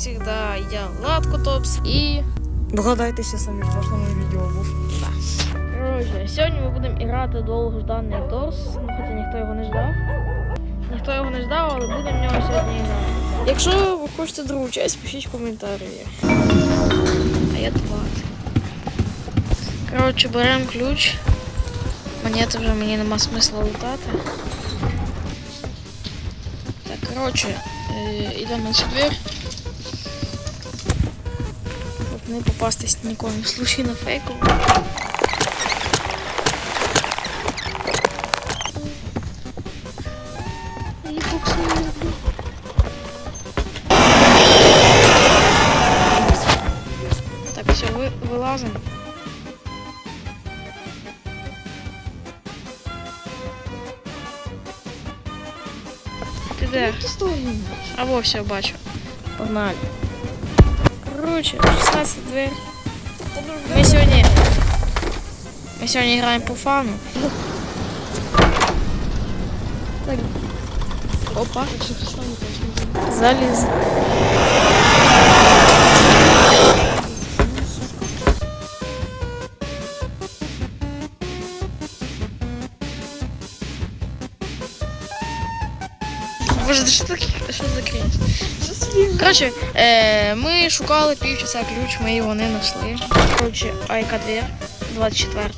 всегда, я Владко Топс і... Догадайтеся самі, в прошлому відео був. Коротше, сьогодні ми будемо грати довгожданий Дорс, ну хоча ніхто його не ждав. Ніхто його не ждав, але будемо в нього сьогодні грати. Якщо ви хочете другу часть, пишіть в коментарі. А я два. Коротше, беремо ключ. Монети вже мені нема смисла лутати. Так, коротше, е, йдемо на дверь. не попастись нікому в случай на фейку. Ти де? А во, все, бачу. Погнали. Короче, 16 дверь. Ми сьогодні. Ми сьогодні граємо по фану. Так. Опа. Заліз. Боже, що таке? Що за крінж? Коротше, е, ми шукали півчаса ключ, ми його не знайшли. Коротше, АйК-2, 24.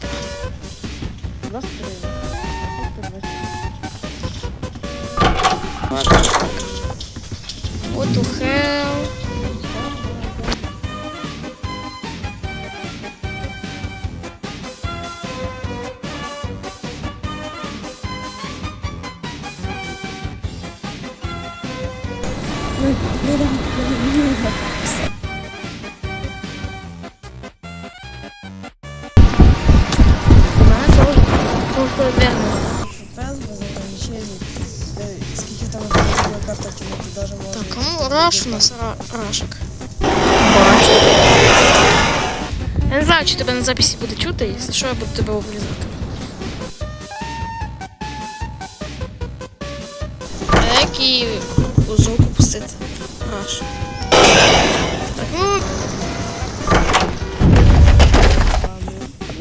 What the hell? Так, ну раш у нас ра- рашик. Я не знаю, чи тебе на записі буде чути, якщо що, я буду тебе обрізати. А Так, ну.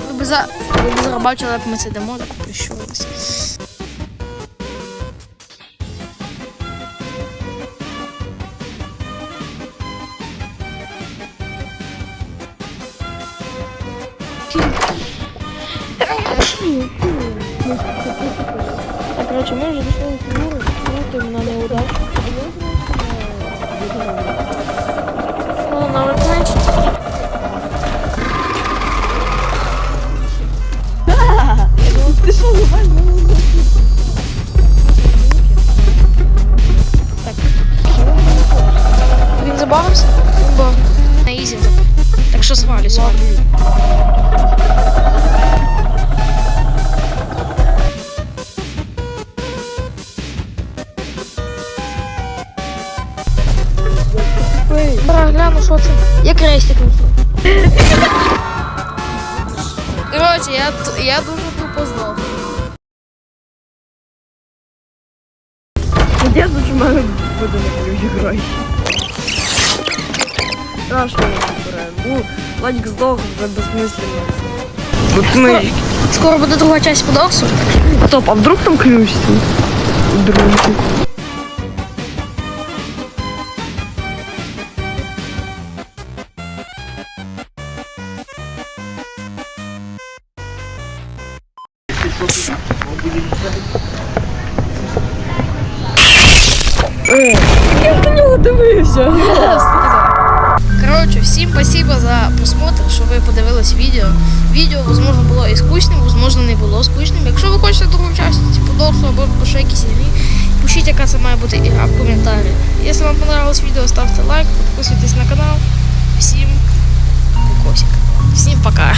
Ви б за... ви б як ми це йдемо, так прищурилися. Так, короче, мы уже до фигуры. Вот именно на удачу. Він забавився? Бо на ізі. Так що свалю, свалю. Бра, гляну, що це. Я крестик несу. Короче, я, т- я дуже тупо здох. Де тут у мене буде на ключі гроші? страшно, Ну, Владик сдох бессмысленно. Вот мы... Скоро буде друга часть по Доксу. Стоп, а вдруг там ключ стоит? Друг. Як ти в нього дивився? Коротше, всім спасибо за просмотр, що ви подивились відео. Відео, возможно, було і скучним, возможно, не було скучним. Якщо ви хочете другу частину, типу Дорсу або ще якісь ігри, пишіть, яка це має бути ігра в коментарі. Якщо вам понравилось відео, ставте лайк, підписуйтесь на канал. Всім кукосик. Всім пока.